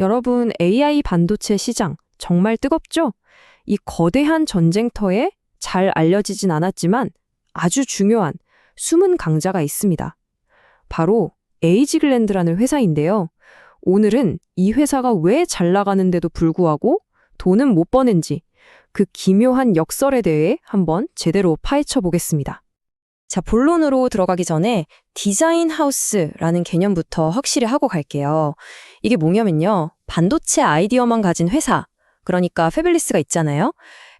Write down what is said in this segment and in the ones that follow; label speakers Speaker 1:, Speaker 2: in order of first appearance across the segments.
Speaker 1: 여러분, AI 반도체 시장 정말 뜨겁죠? 이 거대한 전쟁터에 잘 알려지진 않았지만 아주 중요한 숨은 강자가 있습니다. 바로 에이지글랜드라는 회사인데요. 오늘은 이 회사가 왜 잘 나가는데도 불구하고 돈은 못 버는지 그 기묘한 역설에 대해 한번 제대로 파헤쳐 보겠습니다. 자, 본론으로 들어가기 전에 디자인 하우스라는 개념부터 확실히 하고 갈게요. 이게 뭐냐면요. 반도체 아이디어만 가진 회사, 그러니까 페블리스가 있잖아요.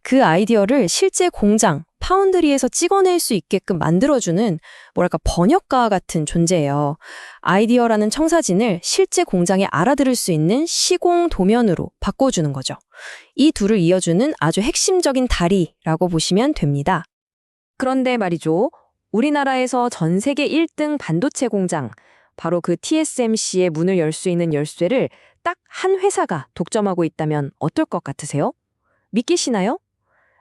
Speaker 1: 그 아이디어를 실제 공장, 파운드리에서 찍어낼 수 있게끔 만들어주는 뭐랄까 번역가 같은 존재예요. 아이디어라는 청사진을 실제 공장에 알아들을 수 있는 시공 도면으로 바꿔주는 거죠. 이 둘을 이어주는 아주 핵심적인 다리라고 보시면 됩니다. 그런데 말이죠. 우리나라에서 전 세계 1등 반도체 공장, 바로 그 TSMC의 문을 열 수 있는 열쇠를 딱 한 회사가 독점하고 있다면 어떨 것 같으세요? 믿기시나요?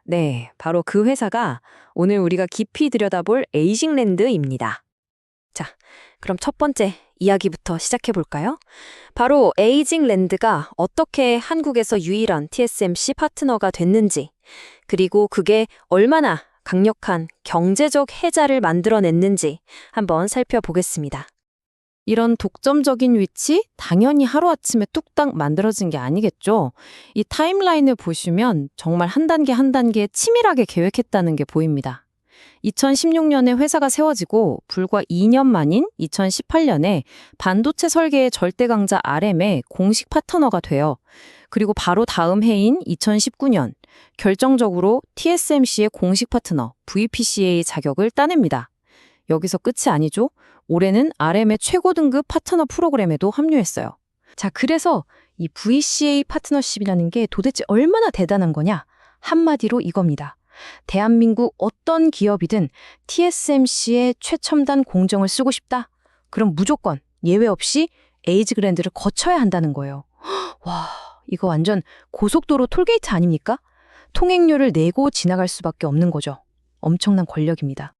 Speaker 1: 네, 바로 그 회사가 오늘 우리가 깊이 들여다볼 에이징랜드입니다. 자, 그럼 첫 번째 이야기부터 시작해 볼까요? 바로 에이징랜드가 어떻게 한국에서 유일한 TSMC 파트너가 됐는지, 그리고 그게 얼마나 강력한 경제적 해자를 만들어냈는지 한번 살펴보겠습니다. 이런 독점적인 위치 당연히 하루아침에 뚝딱 만들어진 게 아니겠죠. 이 타임라인을 보시면 정말 한 단계 한 단계 치밀하게 계획했다는 게 보입니다. 2016년에 회사가 세워지고 불과 2년 만인 2018년에 반도체 설계의 절대 강자 RM의 공식 파트너가 돼요. 그리고 바로 다음 해인 2019년 결정적으로 TSMC의 공식 파트너 VPCA 자격을 따냅니다. 여기서 끝이 아니죠. 올해는 RM의 최고 등급 파트너 프로그램에도 합류했어요. 자, 그래서 이 VCA 파트너십이라는 게 도대체 얼마나 대단한 거냐? 한마디로 이겁니다. 대한민국 어떤 기업이든 TSMC의 최첨단 공정을 쓰고 싶다? 그럼 무조건 예외 없이 에이즈 그랜드를 거쳐야 한다는 거예요. 와, 이거 완전 고속도로 톨게이트 아닙니까? 통행료를 내고 지나갈 수밖에 없는 거죠. 엄청난 권력입니다.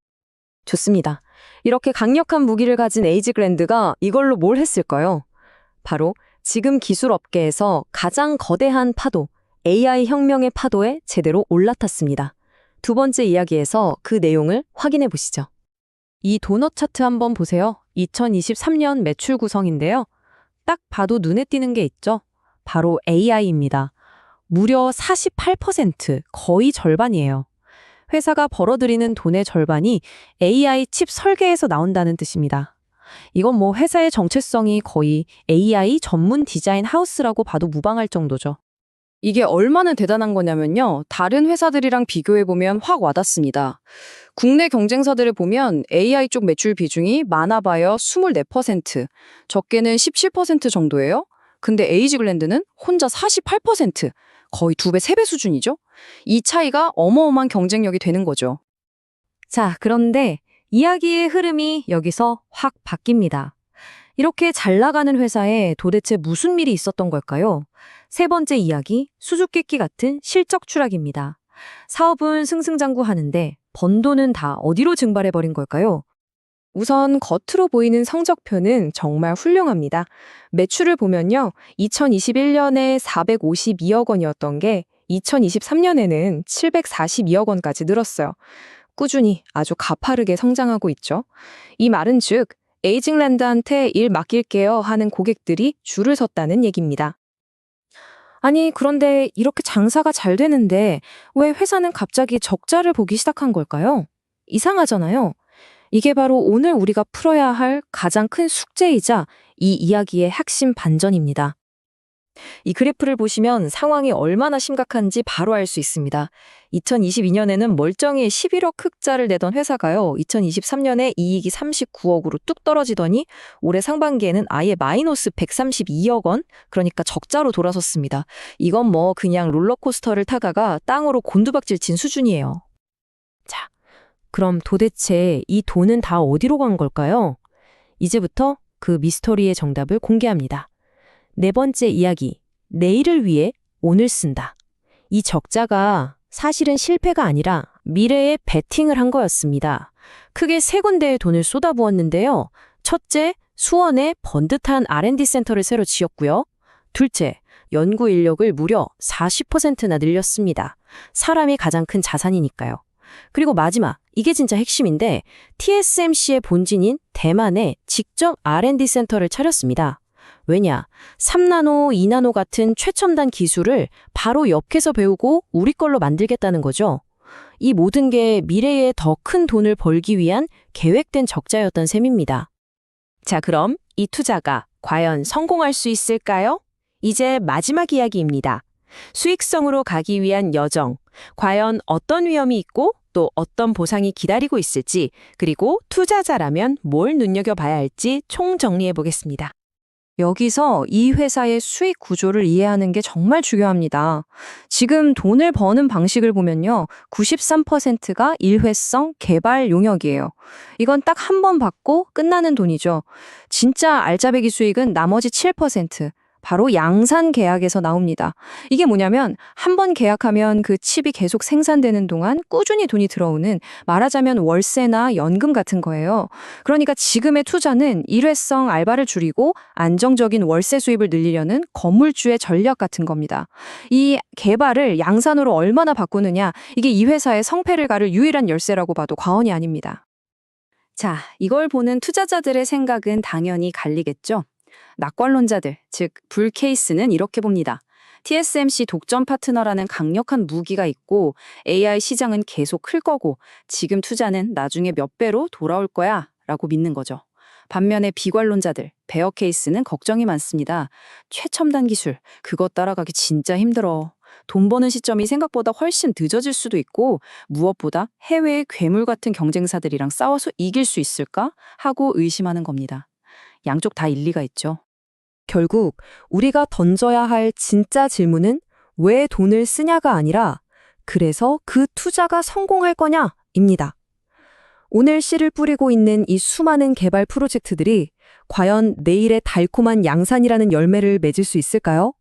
Speaker 1: 좋습니다. 이렇게 강력한 무기를 가진 에이지그랜드가 이걸로 뭘 했을까요? 바로 지금 기술 업계에서 가장 거대한 파도, AI 혁명의 파도에 제대로 올라탔습니다. 두 번째 이야기에서 그 내용을 확인해 보시죠. 이 도넛 차트 한번 보세요. 2023년 매출 구성인데요. 딱 봐도 눈에 띄는 게 있죠. 바로 AI입니다. 무려 48%, 거의 절반이에요. 회사가 벌어들이는 돈의 절반이 AI 칩 설계에서 나온다는 뜻입니다. 이건 뭐 회사의 정체성이 거의 AI 전문 디자인 하우스라고 봐도 무방할 정도죠. 이게 얼마나 대단한 거냐면요. 다른 회사들이랑 비교해보면 확 와닿습니다. 국내 경쟁사들을 보면 AI 쪽 매출 비중이 많아봐야 24%, 적게는 17% 정도예요. 근데 에이지글랜드는 혼자 48%, 거의 두 배, 세 배 수준이죠? 이 차이가 어마어마한 경쟁력이 되는 거죠. 자, 그런데 이야기의 흐름이 여기서 확 바뀝니다. 이렇게 잘 나가는 회사에 도대체 무슨 일이 있었던 걸까요? 세 번째 이야기, 수수께끼 같은 실적 추락입니다. 사업은 승승장구하는데 번 돈은 다 어디로 증발해버린 걸까요? 우선 겉으로 보이는 성적표는 정말 훌륭합니다. 매출을 보면요. 2021년에 452억 원이었던 게 2023년에는 742억 원까지 늘었어요. 꾸준히 아주 가파르게 성장하고 있죠. 이 말은 즉, 에이징랜드한테 일 맡길게요 하는 고객들이 줄을 섰다는 얘기입니다. 아니, 그런데 이렇게 장사가 잘 되는데 왜 회사는 갑자기 적자를 보기 시작한 걸까요? 이상하잖아요. 이게 바로 오늘 우리가 풀어야 할 가장 큰 숙제이자 이 이야기의 핵심 반전입니다. 이 그래프를 보시면 상황이 얼마나 심각한지 바로 알 수 있습니다. 2022년에는 멀쩡히 11억 흑자를 내던 회사가요. 2023년에 이익이 39억으로 뚝 떨어지더니 올해 상반기에는 아예 마이너스 132억 원, 그러니까 적자로 돌아섰습니다. 이건 뭐 그냥 롤러코스터를 타다가 땅으로 곤두박질 친 수준이에요. 자, 그럼 도대체 이 돈은 다 어디로 간 걸까요? 이제부터 그 미스터리의 정답을 공개합니다. 네 번째 이야기. 내일을 위해 오늘 쓴다. 이 적자가 사실은 실패가 아니라 미래에 베팅을 한 거였습니다. 크게 세 군데에 돈을 쏟아부었는데요. 첫째, 수원에 번듯한 R&D 센터를 새로 지었고요. 둘째, 연구 인력을 무려 40%나 늘렸습니다. 사람이 가장 큰 자산이니까요. 그리고 마지막, 이게 진짜 핵심인데 TSMC의 본진인 대만에 직접 R&D 센터를 차렸습니다. 왜냐? 3나노, 2나노 같은 최첨단 기술을 바로 옆에서 배우고 우리 걸로 만들겠다는 거죠. 이 모든 게 미래에 더 큰 돈을 벌기 위한 계획된 적자였던 셈입니다. 자, 그럼 이 투자가 과연 성공할 수 있을까요? 이제 마지막 이야기입니다. 수익성으로 가기 위한 여정. 과연 어떤 위험이 있고 또 어떤 보상이 기다리고 있을지, 그리고 투자자라면 뭘 눈여겨봐야 할지 총 정리해 보겠습니다. 여기서 이 회사의 수익 구조를 이해하는 게 정말 중요합니다. 지금 돈을 버는 방식을 보면요. 93%가 일회성 개발 용역이에요. 이건 딱 한 번 받고 끝나는 돈이죠. 진짜 알짜배기 수익은 나머지 7%. 바로 양산 계약에서 나옵니다. 이게 뭐냐면 한 번 계약하면 그 칩이 계속 생산되는 동안 꾸준히 돈이 들어오는 말하자면 월세나 연금 같은 거예요. 그러니까 지금의 투자는 일회성 알바를 줄이고 안정적인 월세 수입을 늘리려는 건물주의 전략 같은 겁니다. 이 개발을 양산으로 얼마나 바꾸느냐 이게 이 회사의 성패를 가를 유일한 열쇠라고 봐도 과언이 아닙니다. 자, 이걸 보는 투자자들의 생각은 당연히 갈리겠죠. 낙관론자들, 즉 불케이스는 이렇게 봅니다. TSMC 독점 파트너라는 강력한 무기가 있고 AI 시장은 계속 클 거고 지금 투자는 나중에 몇 배로 돌아올 거야 라고 믿는 거죠. 반면에 비관론자들, 베어 케이스는 걱정이 많습니다. 최첨단 기술, 그거 따라가기 진짜 힘들어. 돈 버는 시점이 생각보다 훨씬 늦어질 수도 있고 무엇보다 해외의 괴물 같은 경쟁사들이랑 싸워서 이길 수 있을까 하고 의심하는 겁니다. 양쪽 다 일리가 있죠. 결국 우리가 던져야 할 진짜 질문은 왜 돈을 쓰냐가 아니라 그래서 그 투자가 성공할 거냐입니다. 오늘 씨를 뿌리고 있는 이 수많은 개발 프로젝트들이 과연 내일의 달콤한 양산이라는 열매를 맺을 수 있을까요?